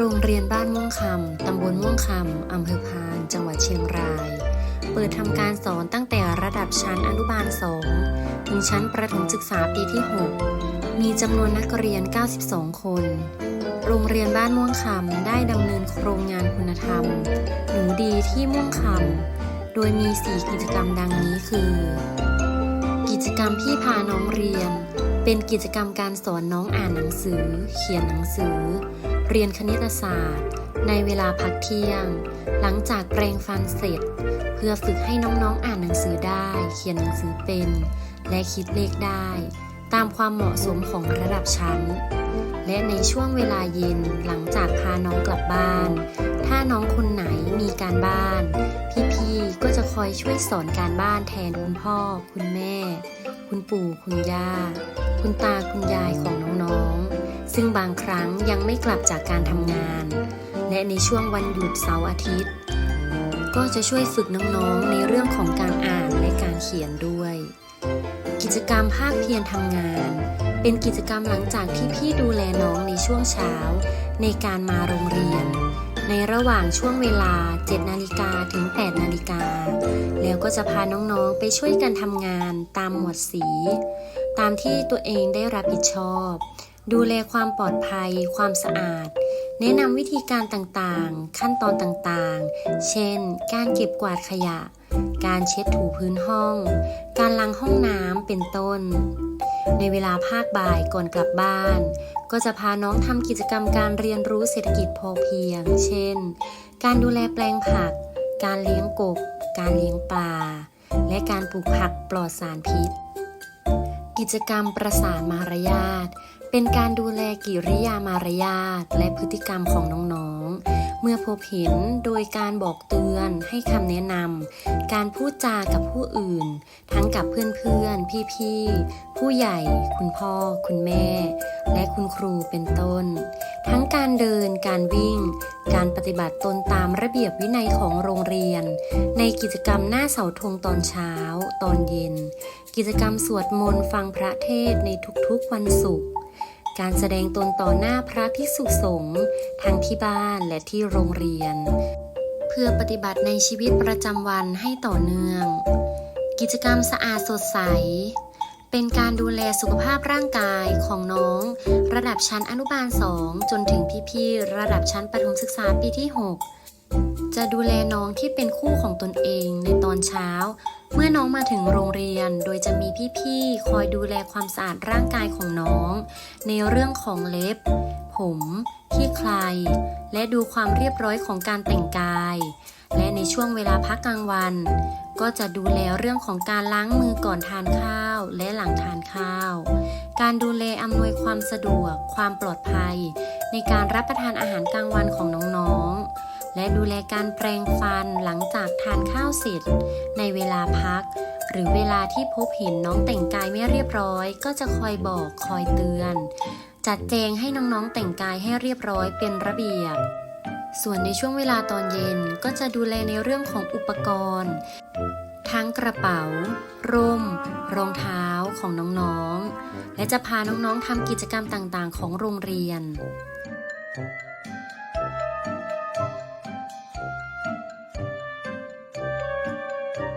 โรงเรียนบ้านม่วงคำ ตำบลม่วงคำ อำเภอพาน จังหวัดเชียงราย เปิดทำการสอนตั้งแต่ระดับชั้นอนุบาล 2 ถึงชั้นประถมศึกษาปีที่ 6 มีจำนวนนักเรียน 92 คน โรงเรียนบ้านม่วงคำ ได้ดำเนินโครงงานคุณธรรม หนูดีที่ม่วงคำ โดยมี 4 กิจกรรมดังนี้คือ กิจกรรมพี่พาน้องเรียน เป็นกิจกรรมการสอนน้องอ่านหนังสือ เขียนหนังสือ เรียนคณิตศาสตร์ ในเวลาพักเที่ยง หลังจากแปรงฟันเสร็จ เพื่อฝึกให้น้องๆอ่านหนังสือได้ เขียนหนังสือเป็น และคิดเลขได้ ตามความเหมาะสมของระดับชั้น และในช่วงเวลาเย็นหลังจากพาน้องกลับบ้าน ถ้าน้องคนไหนมีการบ้าน พี่ๆก็จะคอยช่วยสอนการบ้านแทนคุณพ่อ คุณแม่ คุณปู่คุณย่า คุณตาคุณยายของน้องๆ ซึ่งบางครั้งยังไม่กลับจากการทำงาน และในช่วงวันหยุดเสาร์อาทิตย์ ก็จะช่วยฝึกน้องๆ ในเรื่องของการอ่านและการเขียนด้วย กิจกรรมภาคเพียรทำงาน เป็นกิจกรรมหลังจากที่พี่ดูแลน้องในช่วงเช้า ในการมาโรงเรียน ในระหว่างช่วงเวลา 7 นาฬิกาถึง 8 นาฬิกา แล้วก็จะพาน้องๆ ไปช่วยกันทำงานตามหมวดสี ตามที่ตัวเองได้รับผิดชอบ ดูแลความปลอดภัย ความสะอาด แนะนำวิธีการต่างๆ ขั้นตอนต่างๆ เช่น การเก็บกวาดขยะ การเช็ดถูพื้นห้อง การล้างห้องน้ำเป็นต้น ในเวลาภาคบ่ายก่อนกลับบ้าน ก็จะพาน้องทำกิจกรรมการเรียนรู้เศรษฐกิจพอเพียง เช่น การดูแลแปลงผัก การเลี้ยงกบ การเลี้ยงปลา และการปลูกผักปลอดสารพิษ กิจกรรมประสานมารยาท เป็นการดูแลกิริยามารยาทและพฤติกรรมของน้องๆ เมื่อพบเห็นโดยการบอกเตือนให้คำแนะนำการพูดจากับผู้อื่น ทั้งกับเพื่อนๆ พี่ๆ ผู้ใหญ่ คุณพ่อ คุณแม่ และคุณครูเป็นต้น ทั้งการเดิน การวิ่ง การปฏิบัติตนตามระเบียบวินัยของโรงเรียน ในกิจกรรมหน้าเสาธงตอนเช้า ตอนเย็น กิจกรรมสวดมนต์ฟังพระเทศในทุกๆวันศุกร์การแสดงตนต่อหน้าพระภิกษุสงฆ์ทั้งที่บ้านและที่โรงเรียน เพื่อปฏิบัติในชีวิตประจำวันให้ต่อเนื่อง กิจกรรมสะอาดสดใส เป็นการดูแลสุขภาพร่างกายของน้อง ระดับชั้นอนุบาล 2 จนถึงพี่ๆ ระดับชั้นประถมศึกษาปีที่ 6 จะดูแลน้องที่เป็นคู่ของตนเองในตอนเช้า เมื่อน้องมาถึงโรงเรียน โดยจะมีพี่ๆ คอยดูแลความสะอาดร่างกายของน้อง ในเรื่องของเล็บ ผมที่ใคร และดูความเรียบร้อยของการแต่งกาย และในช่วงเวลาพักกลางวัน ก็จะดูแลเรื่องของการล้างมือก่อนทานข้าว และหลังทานข้าว การดูแลอำนวยความสะดวก ความปลอดภัย ในการรับประทานอาหารกลางวันของน้องๆ และดูแลการแปรงฟันหลังจากทานข้าวเสร็จ ในเวลาพัก หรือเวลาที่พบเห็นน้องแต่งกายไม่เรียบร้อย ก็จะคอยบอกคอยเตือน จัดแจงให้น้องๆแต่งกายให้เรียบร้อยเป็นระเบียบส่วนในช่วงเวลาตอนเย็นก็จะดูแลในเรื่องของอุปกรณ์ ทั้งกระเป๋า ร่ม รองเท้าของน้องๆ และจะพาน้องๆทำกิจกรรมต่างๆ ของโรงเรียน